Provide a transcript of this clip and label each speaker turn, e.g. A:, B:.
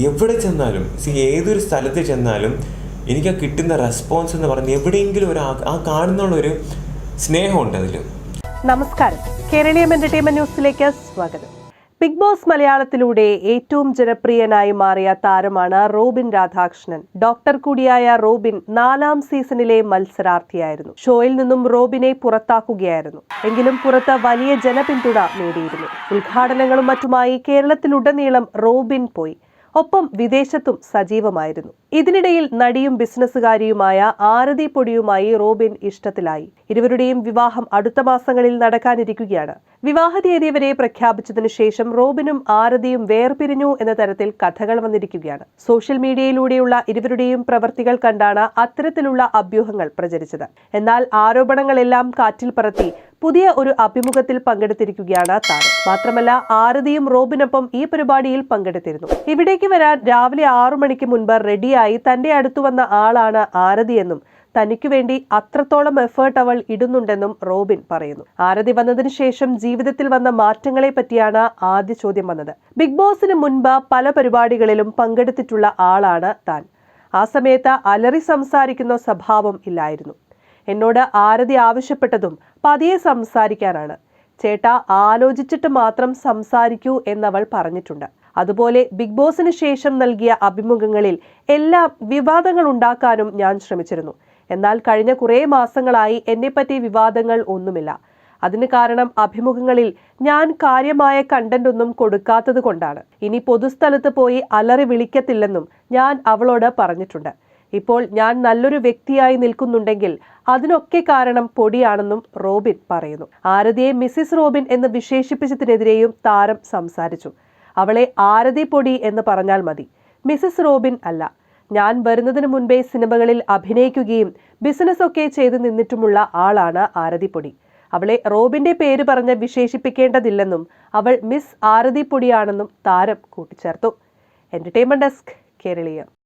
A: എവിടെ ചെന്നാലും സി ഏതൊരു സ്ഥലത്ത് ചെന്നാലും എനിക്ക് ആ കിട്ടുന്ന റെസ്പോൺസ് എന്ന് പറഞ്ഞ് എവിടെയെങ്കിലും ഒരു ആ- ആ കാണുന്നുള്ള ഒരു സ്നേഹമുണ്ട് അതിൽ
B: നമസ്കാരം. കേരളീയം എന്റർടൈൻമെന്റ് ന്യൂസിലേക്ക് സ്വാഗതം. ബിഗ് ബോസ് മലയാളത്തിലൂടെ ഏറ്റവും ജനപ്രിയനായി മാറിയ താരമാണ് റോബിൻ രാധാകൃഷ്ണൻ. ഡോക്ടർ കൂടിയായ റോബിൻ നാലാം സീസണിലെ മത്സരാർത്ഥിയായിരുന്നു. ഷോയിൽ നിന്നും റോബിനെ പുറത്താക്കുകയായിരുന്നു. എങ്കിലും പുറത്ത് വലിയ ജനപിന്തുണ നേടിയിരുന്നു. ഉദ്ഘാടനങ്ങളും മറ്റുമായി കേരളത്തിലുടനീളം റോബിൻ പോയി. ഒപ്പം വിദേശത്തും സജീവമായിരുന്നു. ഇതിനിടയിൽ നടിയും ബിസിനസ്സുകാരിയുമായ ആരതി പൊടിയുമായി റോബിൻ ഇഷ്ടത്തിലായി. ഇരുവരുടെയും വിവാഹം അടുത്ത മാസങ്ങളിൽ നടക്കാനിരിക്കുകയാണ്. വിവാഹ തീയതി വരെ പ്രഖ്യാപിച്ചതിനു ശേഷം റോബിനും ആരതിയും വേർപിരിഞ്ഞു എന്ന തരത്തിൽ കഥകൾ വന്നിരിക്കുകയാണ്. സോഷ്യൽ മീഡിയയിലൂടെയുള്ള ഇരുവരുടെയും പ്രവർത്തികൾ കണ്ടാണ് അത്തരത്തിലുള്ള അഭ്യൂഹങ്ങൾ പ്രചരിച്ചത്. എന്നാൽ ആരോപണങ്ങളെല്ലാം കാറ്റിൽ പറത്തി പുതിയ ഒരു അഭിമുഖത്തിൽ പങ്കെടുത്തിരിക്കുകയാണ് താരം. മാത്രമല്ല ആരതിയും റോബിനൊപ്പം ഈ പരിപാടിയിൽ പങ്കെടുത്തിരുന്നു. ഇവിടേക്ക് വരാൻ രാവിലെ ആറു മണിക്ക് മുൻപ് റെഡിയായി തന്റെ അടുത്തു വന്ന ആളാണ് ആരതിയെന്നും തനിക്കു വേണ്ടി അത്രത്തോളം എഫേർട്ട് അവൾ ഇടുന്നുണ്ടെന്നും റോബിൻ പറയുന്നു. ആരതി വന്നതിന് ശേഷം ജീവിതത്തിൽ വന്ന മാറ്റങ്ങളെ പറ്റിയാണ് ആദ്യ ചോദ്യം വന്നത്. ബിഗ് ബോസിന് മുൻപ് പല പരിപാടികളിലും പങ്കെടുത്തിട്ടുള്ള ആളാണ് താൻ. ആ സമയത്ത് അലറി സംസാരിക്കുന്ന സ്വഭാവം ഇല്ലായിരുന്നു. എന്നോട് ആരതി ആവശ്യപ്പെട്ടതും പതിയെ സംസാരിക്കാനാണ്. ചേട്ടാ ആലോചിച്ചിട്ട് മാത്രം സംസാരിക്കൂ എന്നവൾ പറഞ്ഞിട്ടുണ്ട്. അതുപോലെ ബിഗ് ബോസിന് ശേഷം നൽകിയ അഭിമുഖങ്ങളിൽ എല്ലാ വിവാദങ്ങൾ ഉണ്ടാക്കാനും ഞാൻ ശ്രമിച്ചിരുന്നു. എന്നാൽ കഴിഞ്ഞ കുറേ മാസങ്ങളായി എന്നെപ്പറ്റി വിവാദങ്ങൾ ഒന്നുമില്ല. അതിന് കാരണം അഭിമുഖങ്ങളിൽ ഞാൻ കാര്യമായ കണ്ടന്റ് ഒന്നും കൊടുക്കാത്തത് കൊണ്ടാണ്. ഇനി പൊതുസ്ഥലത്ത് പോയി അലറി വിളിക്കത്തില്ലെന്നും ഞാൻ അവളോട് പറഞ്ഞിട്ടുണ്ട്. ഇപ്പോൾ ഞാൻ നല്ലൊരു വ്യക്തിയായി നിൽക്കുന്നുണ്ടെങ്കിൽ അതിനൊക്കെ കാരണം പൊടിയാണെന്നും റോബിൻ പറയുന്നു. ആരതിയെ മിസ്സിസ് റോബിൻ എന്ന് വിശേഷിപ്പിച്ചതിനെതിരെയും താരം സംസാരിച്ചു. അവളെ ആരതി പൊടി എന്ന് പറഞ്ഞാൽ മതി. മിസ്സിസ് റോബിൻ അല്ല. ഞാൻ വരുന്നതിന് മുൻപേ സിനിമകളിൽ അഭിനയിക്കുകയും ബിസിനസ് ഒക്കെ ചെയ്തു നിന്നിട്ടുമുള്ള ആളാണ് ആരതി പൊടി. അവളെ റോബിന്റെ പേര് പറഞ്ഞ് വിശേഷിപ്പിക്കേണ്ടതില്ലെന്നും അവൾ മിസ് ആരതി പൊടിയാണെന്നും താരം കൂട്ടിച്ചേർത്തു. Entertainment desk Keraleeyam